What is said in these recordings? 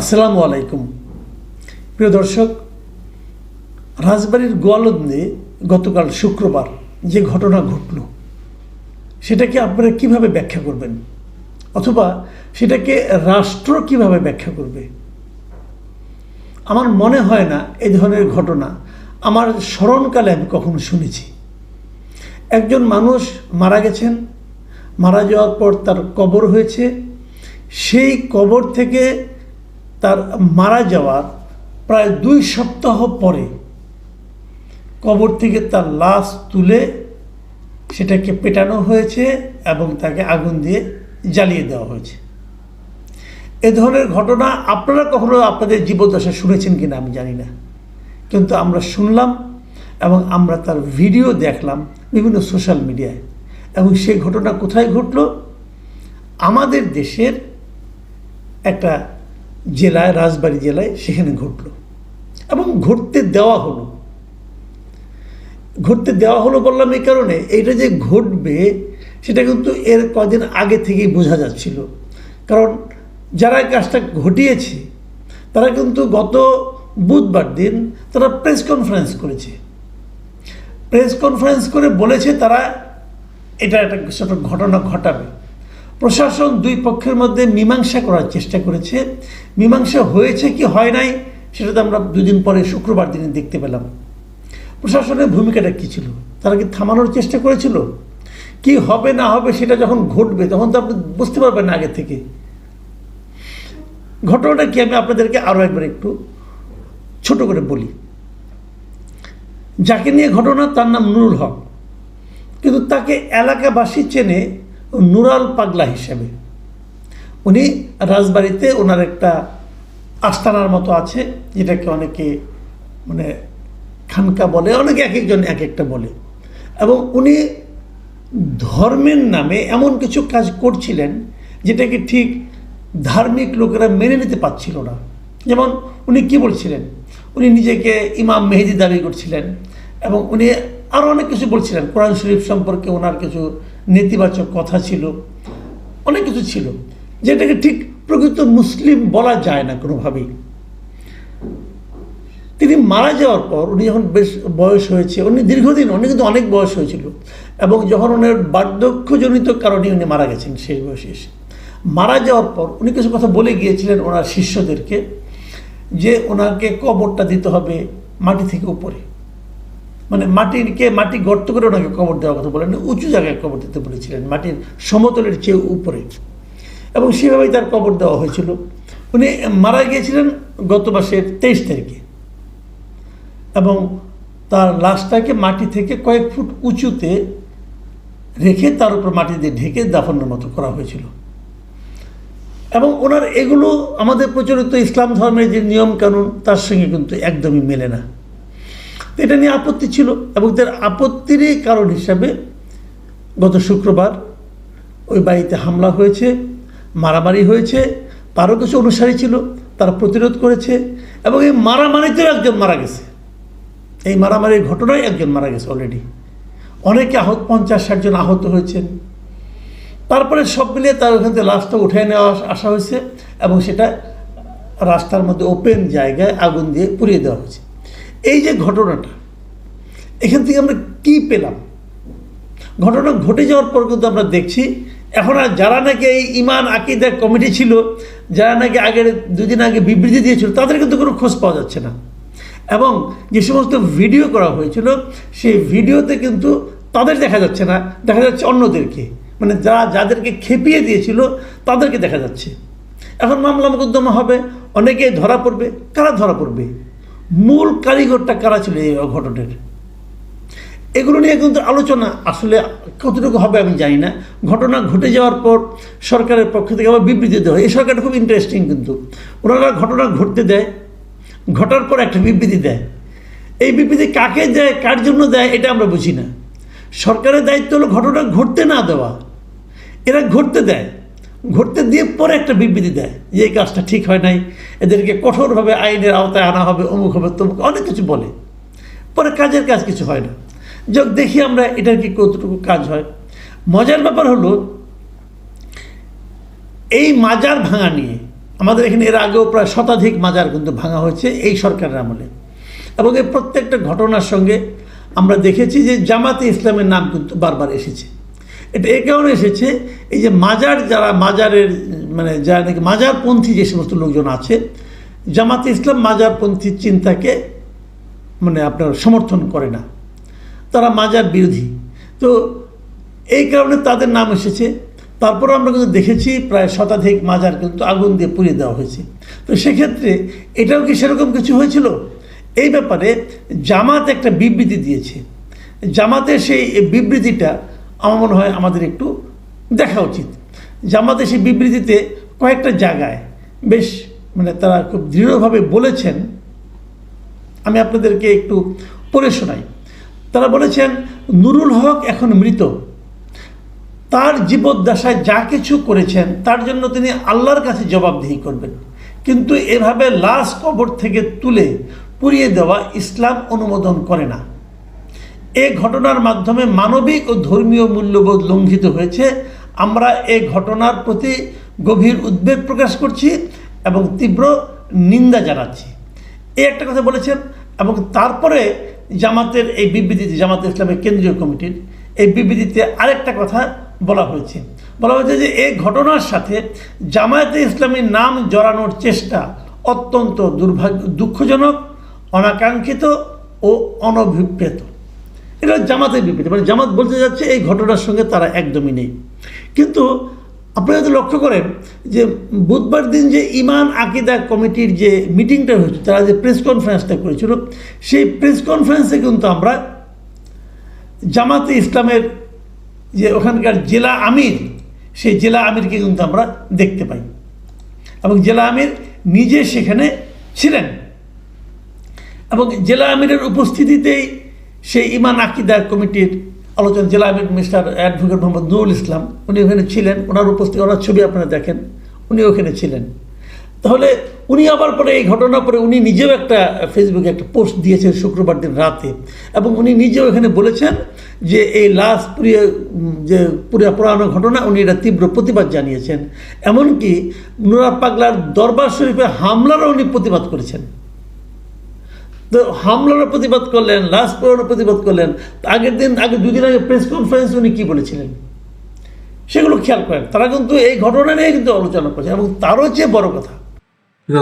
আসসালামু আলাইকুম। প্রিয় দর্শক, রাজবাড়ির গোয়ালন্দে গতকাল শুক্রবার যে ঘটনা ঘটল, সেটাকে আপনারা কীভাবে ব্যাখ্যা করবেন? অথবা সেটাকে রাষ্ট্র কীভাবে ব্যাখ্যা করবে? আমার মনে হয় না এই ধরনের ঘটনা আমার স্মরণকালে আমি কখনো শুনেছি। একজন মানুষ মারা গেছেন, মারা যাওয়ার পর তার কবর হয়েছে। সেই কবর থেকে তার মারা যাওয়ার প্রায় দুই সপ্তাহ পরে কবর থেকে তার লাশ তুলে সেটাকে পেটানো হয়েছে এবং তাকে আগুন দিয়ে জ্বালিয়ে দেওয়া হয়েছে। এ ধরনের ঘটনা আপনারা কখনো আপনাদের জীবদশা শুনেছেন কিনা আমি জানি না। কিন্তু আমরা শুনলাম এবং আমরা তার ভিডিও দেখলাম বিভিন্ন সোশ্যাল মিডিয়ায়। এবং সেই ঘটনা কোথায় ঘটল? আমাদের দেশের একটা জেলায়, রাজবাড়ী জেলায় সেখানে ঘটল। এবং ঘটতে দেওয়া হলো। ঘটতে দেওয়া হলো বললাম এই কারণে, এইটা যে ঘটবে, সেটা কিন্তু এর কদিন আগে থেকেই বোঝা যাচ্ছিল। কারণ যারা কাজটা ঘটিয়েছে, তারা কিন্তু গত বুধবার দিন তারা প্রেস কনফারেন্স করেছে। প্রেস কনফারেন্স করে বলেছে তারা, এটা একটা ছোট ঘটনা ঘটাবে। প্রশাসন দুই পক্ষের মধ্যে মীমাংসা করার চেষ্টা করেছে। মীমাংসা হয়েছে কি হয় নাই সেটা তো আমরা দুদিন পরে শুক্রবার দিনে দেখতে পেলাম। প্রশাসনের ভূমিকাটা কী ছিল? তারা কি থামানোর চেষ্টা করেছিল? কি হবে না হবে সেটা যখন ঘটবে, তখন তো আপনি বুঝতে পারবেন আগে থেকে। ঘটনাটা কি আমি আপনাদেরকে আরও একবার একটু ছোট করে বলি। যাকে নিয়ে ঘটনা, তার নাম নুরুল হক। কিন্তু তাকে এলাকাবাসী চেনে নুরাল পাগলা হিসেবে। উনি রাজবাড়িতে ওনার একটা আস্তানার মতো আছে, যেটাকে অনেকে মানে খানকা বলে, অনেকে এক একজন এক একটা বলে। এবং উনি ধর্মের নামে এমন কিছু কাজ করছিলেন, যেটাকে ঠিক ধার্মিক লোকেরা মেনে নিতে পারছিল না। যেমন উনি কি বলছিলেন? উনি নিজেকে ইমাম মেহেদি দাবি করছিলেন, এবং উনি আরও অনেক কিছু বলছিলেন। কোরআন শরীফ সম্পর্কে ওনার কিছু নেতিবাচক কথা ছিল, অনেক কিছু ছিল, যেটাকে ঠিক প্রকৃত মুসলিম বলা যায় না কোনোভাবেই। তিনি মারা যাওয়ার পর উনি যখন বেশ বয়স হয়েছে, উনি দীর্ঘদিন, উনি কিন্তু অনেক বয়স হয়েছিল, এবং যখন ওনার বার্ধক্যজনিত কারণে উনি মারা গেছেন শেষ বয়সে এসে। মারা যাওয়ার পর উনি কিছু কথা বলে গিয়েছিলেন ওনার শিষ্যদেরকে, যে ওনাকে কবরটা দিতে হবে মাটি থেকে উপরে। মানে মাটিকে মাটি গর্ত করে ওনাকে কবর দেওয়ার কথা বলেন উঁচু জায়গায় কবর দিতে বলেছিলেন মাটির সমতলের চেয়ে উপরে। এবং সেভাবেই তার কবর দেওয়া হয়েছিল। উনি মারা গিয়েছিলেন গত মাসের তেইশ তারিখে। এবং তার লাশটাকে মাটি থেকে কয়েক ফুট উঁচুতে রেখে তার উপর মাটি দিয়ে ঢেকে দাফনের মতো করা হয়েছিল। এবং ওনার এগুলো আমাদের প্রচলিত ইসলাম ধর্মের যে নিয়ম কানুন তার সঙ্গে কিন্তু একদমই মেলে না। এটা নিয়ে আপত্তি ছিল এবং তার আপত্তিরই কারণ হিসাবে গত শুক্রবার ওই বাড়িতে হামলা হয়েছে, মারামারি হয়েছে তারও কিছু অনুসারী ছিল, তারা প্রতিরোধ করেছে এবং এই মারামারিতেও একজন মারা গেছে। এই মারামারির ঘটনায় একজন মারা গেছে অলরেডি অনেকে আহত, পঞ্চাশ ষাটজন আহত হয়েছেন। তারপরে সব মিলিয়ে তার ওখান থেকে লাশটা উঠে নেওয়া আসা হয়েছে এবং সেটা রাস্তার মধ্যে ওপেন জায়গায় আগুন দিয়ে পুড়িয়ে দেওয়া হয়েছে। এই যে ঘটনাটা, এখান থেকে আমরা কি পেলাম? ঘটনা ঘটে যাওয়ার পর কিন্তু আমরা দেখছি, এখন আর যারা নাকি এই ইমান, আকিদা কমিটি ছিল, যারা নাকি আগের দুদিন আগে বিবৃতি দিয়েছিল, তাদের কিন্তু কোনো খোঁজ পাওয়া যাচ্ছে না। এবং যে সমস্ত ভিডিও করা হয়েছিল, সেই ভিডিওতে কিন্তু তাদের দেখা যাচ্ছে না, দেখা যাচ্ছে অন্যদেরকে। মানে যারা, যাদেরকে খেপিয়ে দিয়েছিল, তাদেরকে দেখা যাচ্ছে। এখন মামলা মোকদ্দমা হবে, অনেকে ধরা পড়বে, কারা ধরা পড়বে? মূল কারিগরটা কারা ছিল এই অঘটনের? এগুলো নিয়ে কিন্তু আলোচনা আসলে কতটুকু হবে আমি জানি না। ঘটনা ঘটে যাওয়ার পর সরকারের পক্ষ থেকে আবার বিবৃতি দেওয়া হয়। এই সরকারটা খুব ইন্টারেস্টিং কিন্তু। ওনারা ঘটনা ঘটতে দেয়, ঘটার পর একটা বিবৃতি দেয়। এই বিবৃতি কাকে দেয়, কার জন্য দেয়, এটা আমরা বুঝি না। সরকারের দায়িত্ব হলো ঘটনা ঘটতে না দেওয়া। এরা ঘটতে দেয়। ঘটতে দিয়ে পরে একটা বিবৃতি দেয় যে এই কাজটা ঠিক হয় নাই, এদেরকে কঠোরভাবে আইনের আওতায় আনা হবে, অমুক হবে, তমুক, অনেক কিছু বলে। পরে কাজের কাজ কিছু হয় না। যোগ দেখি আমরা এটার কি কতটুকু কাজ হয়। মজার ব্যাপার হলো, এই মাজার ভাঙা নিয়ে, আমাদের এখানে এর আগেও প্রায় শতাধিক মাজার কিন্তু ভাঙা হয়েছে এই সরকারের আমলে। এবং এই প্রত্যেকটা ঘটনার সঙ্গে আমরা দেখেছি যে জামাতে ইসলামের নাম কিন্তু বারবার এসেছে। এটা এ কারণে এসেছে, এই যে মাজার যারা, মাজারের মানে যারা নাকি মাজারপন্থী যে সমস্ত লোকজন আছে, জামাতে ইসলাম মাজারপন্থী চিন্তাকে মানে আপনার সমর্থন করে না। তারা মাজার বিরোধী। তো এই কারণে তাদের নাম এসেছে। তারপর আমরা কিন্তু দেখেছি, প্রায় শতাধিক মাজার কিন্তু আগুন দিয়ে পুড়িয়ে দেওয়া হয়েছে। তো সেক্ষেত্রে এটাও কি সেরকম কিছু হয়েছিল? এই ব্যাপারে জামাত একটা বিবৃতি দিয়েছে। জামাতের সেই বিবৃতিটা আমার মনে হয় আমাদের একটু দেখা উচিত। জামাতের সেই বিবৃতিতে কয়েকটা জায়গায় বেশ মানে তারা খুব দৃঢ়ভাবে বলেছেন, আমি আপনাদেরকে একটু পড়ে শোনাই। তারা বলেছেন, নুরুল হক এখন মৃত। তার জীবদ্দশায় যা কিছু করেছেন, তার জন্য তিনি আল্লাহর কাছে জবাবদিহি করবেন। কিন্তু এভাবে লাশ কবর থেকে তুলে পুড়িয়ে দেওয়া ইসলাম অনুমোদন করে না। এ ঘটনার মাধ্যমে মানবিক ও ধর্মীয় মূল্যবোধ লঙ্ঘিত হয়েছে। আমরা এ ঘটনার প্রতি গভীর উদ্বেগ প্রকাশ করছি এবং তীব্র নিন্দা জানাচ্ছি। এই একটা কথা বলেছেন এবং তারপরে জামাতের এই বিবৃতিতে, জামাত ইসলামের কেন্দ্রীয় কমিটির এই বিবৃতিতে আরেকটা কথা বলা হয়েছে। বলা হয়েছে যে এই ঘটনার সাথে জামায়াতে ইসলামীর নাম জড়ানোর চেষ্টা অত্যন্ত দুর্ভাগ্য দুঃখজনক, অনাকাঙ্ক্ষিত ও অনভিপ্রেত। এটা জামাতের বিবৃতি। মানে জামাত বলতে যাচ্ছে এই ঘটনার সঙ্গে তারা একদমই নেই। কিন্তু আপনারা যদি লক্ষ্য করেন যে বুধবার দিন যে ইমান আকিদা কমিটির যে মিটিংটা হয়েছিল তারা যে প্রেস কনফারেন্সটা করেছিল, সেই প্রেস কনফারেন্সে কিন্তু আমরা জামাতে ইসলামের যে ওখানকার জেলা আমির, সেই জেলা আমিরকে কিন্তু আমরা দেখতে পাই। এবং জেলা আমির নিজে সেখানে ছিলেন। এবং জেলা আমিরের উপস্থিতিতেই সেই ইমান আকিদা কমিটির আলোচনা জেলা মিস্টার অ্যাডভোকেট মোহাম্মদ নুরুল ইসলাম, উনি ওখানে ছিলেন। ওনার উপস্থিতি, ওনার ছবি আপনারা দেখেন, উনি ওখানে ছিলেন। তাহলে উনি আবার পরে এই ঘটনা পরে উনি নিজেও একটা ফেসবুকে একটা পোস্ট দিয়েছেন শুক্রবার দিন রাতে, এবং উনি নিজেও এখানে বলেছেন যে এই লাশ পুড়িয়ে, যে পুড়িয়ে পুরানো ঘটনা উনি এটা তীব্র প্রতিবাদ জানিয়েছেন। এমনকি নুরা পাগলার দরবার শরীফে হামলারও উনি প্রতিবাদ করেছেন। তো হামলারও প্রতিবাদ করলেন, লাশ পোড়ানোর প্রতিবাদ করলেন। আগের দিন, আগে দুদিন আগে প্রেস কনফারেন্স উনি কী বলেছিলেন? সেগুলো খেয়াল করেন। তারা কিন্তু এই ঘটনা নিয়ে কিন্তু আলোচনা করছে এবং তারও চেয়ে বড় কথা।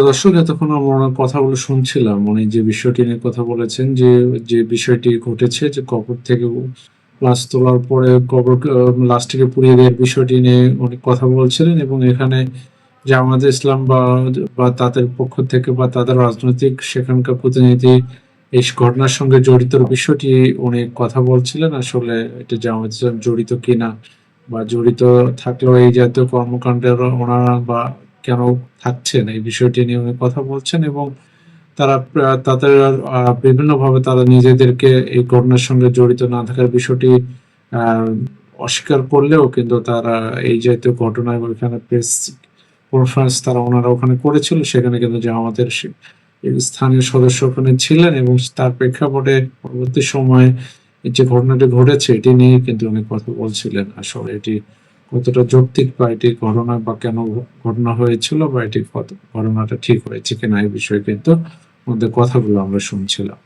দর্শক, এতক্ষণ আমরা কথাগুলো শুনছিলাম। উনি যে বিষয়টি নিয়ে কথা বলেছেন, যে যে বিষয়টি ঘটেছে, যে কবর থেকে লাশ তোলার পরে কবর, লাশটিকে পুড়িয়ে দেওয়ার বিষয়টি নিয়ে উনি কথা বলছিলেন এবং এখানে আমাদের ইসলাম বা তাদের পক্ষ থেকে বা তাদের রাজনৈতিক সেখানকার প্রতিনিধি এই ঘটনার সঙ্গে জড়িত বিষয়টি উনি কথা বলছিলেন, আসলে এটা জামাত ইসলাম জড়িত কিনা বা জড়িত থাকলেও এই জাতীয় কর্মকাণ্ডের ওনারা বা কেন থাকছেন, এই বিষয়টি নিয়ে উনি কথা বলছেন এবং তারা তাদের বিভিন্নভাবে তারা নিজেদেরকে এই ঘটনার সঙ্গে জড়িত না থাকার বিষয়টি অস্বীকার করলেও কিন্তু তারা এই জাতীয় ঘটনায় ওইখানে প্রেস কনফারেন্স তারা ওনারা ওখানে করেছিল, সেখানে কিন্তু যে আমাদের স্থানীয় সদস্য ওখানে ছিলেন এবং তার প্রেক্ষাপটে পরবর্তী সময়ে যে ঘটনাটি ঘটেছে, এটি নিয়ে কিন্তু উনি কথা বলছিলেন। আসলে এটি কতটা যৌক্তিক বা এটি ঘটনা বা কেন ঘটনা হয়েছিল বা এটি ঘটনাটা ঠিক হয়েছে কিনা এই বিষয়ে কিন্তু ওদের কথাগুলো আমরা শুনছিলাম।